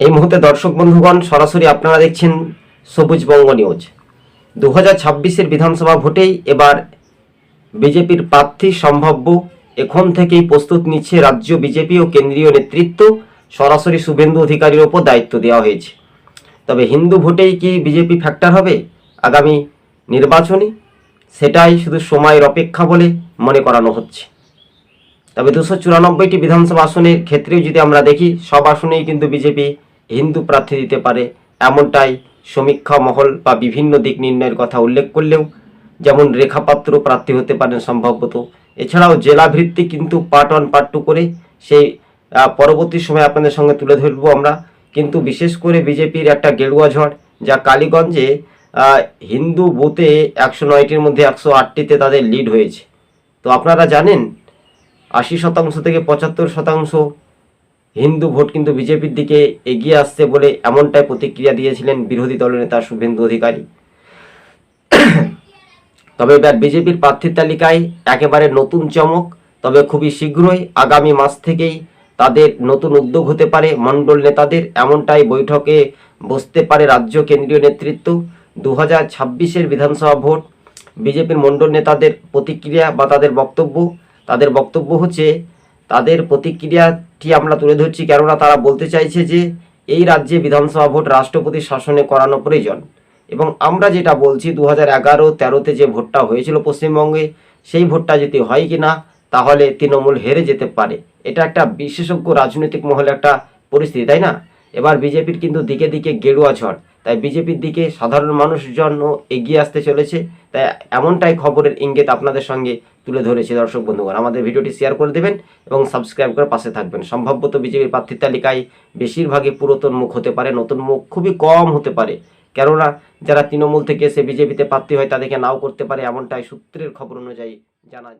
এই মুহূর্তে দর্শক বন্ধুগণ, সরাসরি আপনারা দেখছেন সবুজ বঙ্গ নিউজ। দু হাজার ছাব্বিশের বিধানসভা ভোটেই এবার বিজেপির প্রার্থী সম্ভাব্য এখন থেকেই প্রস্তুত নিচ্ছে রাজ্য বিজেপি ও কেন্দ্রীয় নেতৃত্ব। সরাসরি শুভেন্দু অধিকারীর ওপর দায়িত্ব দেওয়া হয়েছে। তবে হিন্দু ভোটেই কি বিজেপি ফ্যাক্টর হবে আগামী নির্বাচনে? সেটাই শুধু সময়ের অপেক্ষা বলে মনে করানো হচ্ছে। তবে দুশো চুরানব্বইটি বিধানসভা আসনের ক্ষেত্রেও যদি আমরা দেখি, সব আসনেই কিন্তু বিজেপি হিন্দু প্রার্থী দিতে পারে, এমনটাই সমীক্ষা মহল বা বিভিন্ন দিক নির্ণয়ের কথা উল্লেখ করলেও যেমন রেখাপাত্র প্রার্থী হতে পারেন সম্ভবত। এছাড়াও জেলা ভিত্তিক কিন্তু পার্ট ওয়ান পার্ট টু করে সেই পরবর্তী সময় আপনাদের সঙ্গে তুলে ধরবো আমরা। কিন্তু বিশেষ করে বিজেপির একটা গেরুয়া ঝড়, যা কালীগঞ্জে হিন্দু বুথে একশো নয়টির মধ্যে একশো আটটিতে তাদের লিড হয়েছে। তো আপনারা জানেন আশি শতাংশ থেকে পঁচাত্তর শতাংশ হিন্দু ভোট কিন্তু বিজেপির দিকে এগিয়ে আসছে বলে এমনটাই প্রতিক্রিয়া দিয়েছিলেন বিরোধী দলনেতা শুভেন্দু অধিকারী। তবে এবার বিজেপির প্রার্থীর তালিকায় একেবারে নতুন চমক, তবে খুবই শীঘ্রই আগামী মাস থেকেই তাদের নতুন উদ্যোগ হতে পারে মণ্ডল নেতাদের, এমনটাই বৈঠকে বসতে পারে রাজ্য কেন্দ্রীয় নেতৃত্ব। দু হাজার বিধানসভা ভোট বিজেপির মণ্ডল নেতাদের প্রতিক্রিয়া বা তাদের বক্তব্য তাদের বক্তব্য হচ্ছে, তাদের প্রতিক্রিয়াটি আমরা তুলে ধরছি কেননা তারা বলতে চাইছে যে, এই রাজ্যে বিধানসভা ভোট রাষ্ট্রপতি শাসনে করানো প্রয়োজন। এবং আমরা যেটা বলছি দু হাজার এগারো তেরোতে যে ভোটটা হয়েছিল পশ্চিমবঙ্গে, সেই ভোটটা যদি হয় কি না তাহলে তৃণমূল হেরে যেতে পারে। এটা একটা বিশেষজ্ঞ রাজনৈতিক মহলে একটা পরিস্থিতি, তাই না? এবার বিজেপির কিন্তু দিকে দিকে গেরুয়া ঝড়। তাই বিজেপির দিকে সাধারণ মানুষজন এগিয়ে আসতে চলেছে। তাই এমনটাই খবরের ইঙ্গিত আপনাদের সঙ্গে তুলে ধরেছে দর্শক বন্ধুগণ। আমাদের ভিডিওটি শেয়ার করে দেবেন এবং সাবস্ক্রাইব করে পাশে থাকবেন। সম্ভবত বিজেপির প্রার্থীর তালিকায় বেশিরভাগই পুরাতন মুখ হতে পারে, নতুন মুখ খুবই কম হতে পারে। কেননা যারা তৃণমূল থেকে এসে বিজেপিতে প্রার্থী হয় তাদেরকে নাও করতে পারে এমনটাই সূত্রের খবর অনুযায়ী জানা